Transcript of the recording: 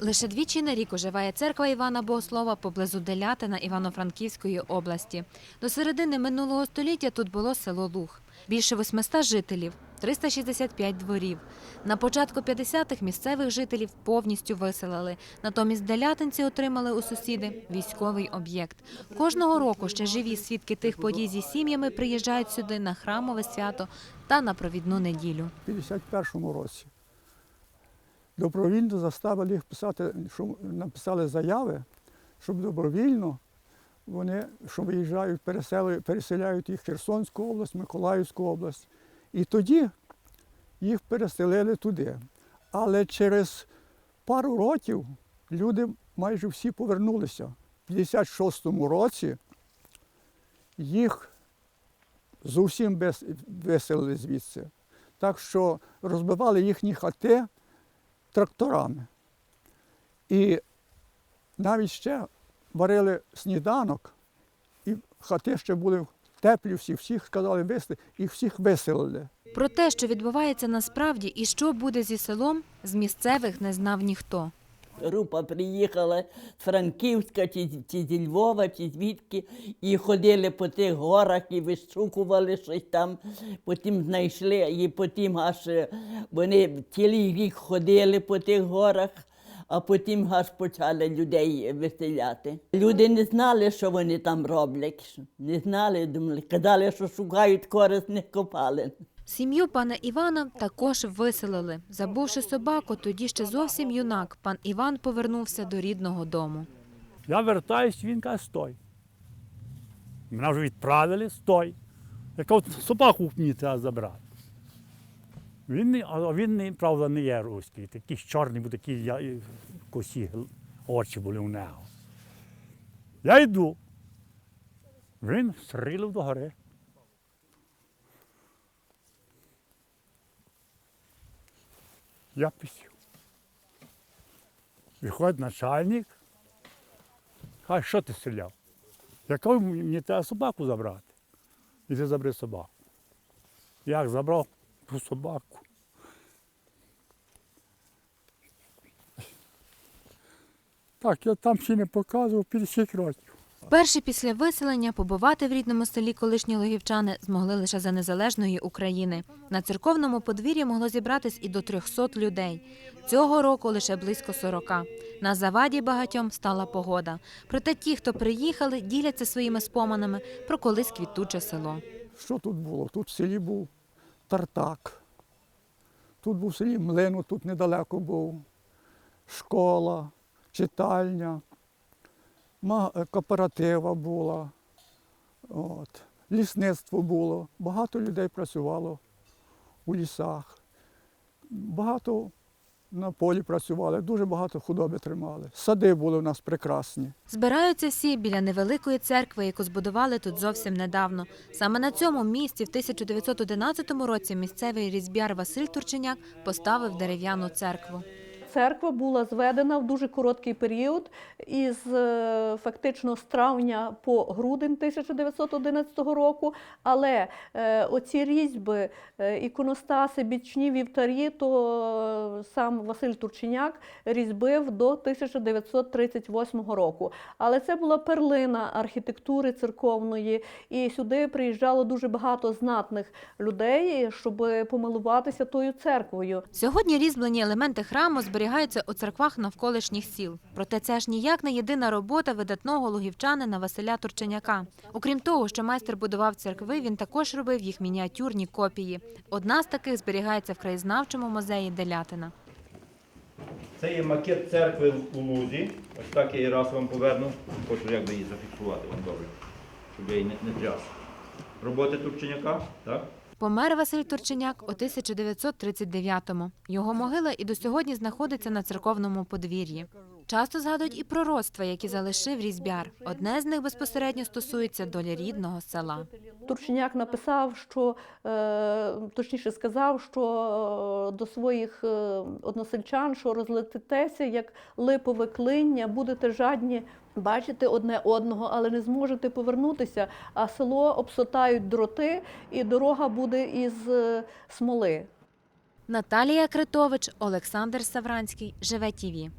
Лише двічі на рік оживає церква Івана Богослова поблизу Делятина Івано-Франківської області. До середини минулого століття тут було село Луг. Більше 800 жителів, 365 дворів. На початку 50-х місцевих жителів повністю виселили. Натомість делятинці отримали у сусіди військовий об'єкт. Кожного року ще живі свідки тих подій зі сім'ями приїжджають сюди на храмове свято та на провідну неділю. У 51-му році добровільно заставили їх писати, що написали заяви, щоб добровільно вони, що виїжджають, переселяють їх в Херсонську область, Миколаївську область. І тоді їх переселили туди. Але через пару років люди майже всі повернулися. В 56-му році їх зовсім виселили звідси. Так що розбивали їхні хати тракторами. І навіть ще варили сніданок, і хати ще були теплі всі, всіх сказали висли, їх всіх виселили. Про те, що відбувається насправді і що буде зі селом, з місцевих не знав ніхто. Група приїхала з Франківська, чи, чи зі Львова, чи звідки, і ходили по тих горах і вишукували щось там, потім знайшли, і потім аж е, вони цілий рік ходили по тих горах, а потім аж почали людей виселяти. Люди не знали, що вони там роблять. Не знали, думали, казали, що шукають корисних копалин. Сім'ю пана Івана також виселили. Забувши собаку, тоді ще зовсім юнак, пан Іван повернувся до рідного дому. Я вертаюсь, він каже, стой. Мене вже відправили, стой. Я собаку мені треба забрати. Він, він, правда, не є руський, такий чорний, бо такі косі очі були у нього. Я йду. Він стрілив до гори. Писів. Виходить начальник, каже, що ти стріляв? Я мені треба собаку забрати. І ти забери собаку. Як забрав ту собаку? Так, я там ще не показував 50 років. Вперше після виселення побувати в рідному селі колишні логівчани змогли лише за незалежної України. На церковному подвір'ї могло зібратись і до 300 людей. Цього року лише близько 40. На заваді багатьом стала погода. Проте ті, хто приїхали, діляться своїми споминами про колись квітуче село. Що тут було? Тут в селі був тартак, тут був в селі млин, тут недалеко був, школа, читальня, кооператива була, от, лісництво було. Багато людей працювало у лісах. Багато на полі працювали, дуже багато худоби тримали. Сади були у нас прекрасні. Збираються всі біля невеликої церкви, яку збудували тут зовсім недавно. Саме на цьому місці в 1911 році місцевий різьбяр Василь Турченяк поставив дерев'яну церкву. Церква була зведена в дуже короткий період, із е, фактично з травня по грудень 1911 року. Але е, оці різьби, е, іконостаси, бічні вівтарі, то сам Василь Турченяк різьбив до 1938 року. Але це була перлина архітектури церковної, і сюди приїжджало дуже багато знатних людей, щоб помилуватися тою церквою. Сьогодні різьблені елементи храму зберігаються у церквах навколишніх сіл. Проте це ж ніяк не єдина робота видатного лугівчанина Василя Турченяка. Окрім того, що майстер будував церкви, він також робив їх мініатюрні копії. Одна з таких зберігається в краєзнавчому музеї Делятина. Це є макет церкви у Лузі. Ось так я її раз вам поверну. Хочу як би її зафіксувати вам добре, щоб я її не тряс. Роботи Турченяка, так? Помер Василь Турченяк у 1939-му. Його могила і до сьогодні знаходиться на церковному подвір'ї. Часто згадують і про родства, які залишив різьбяр. Одне з них безпосередньо стосується долі рідного села. Турченяк написав, що е, точніше сказав, що е, до своїх е, односельчан, що розлетитеся як липове клиння, будете жадні бачити одне одного, але не зможете повернутися. А село обсотають дроти, і дорога буде із е, смоли. Наталія Критович, Олександр Савранський, живе тіві.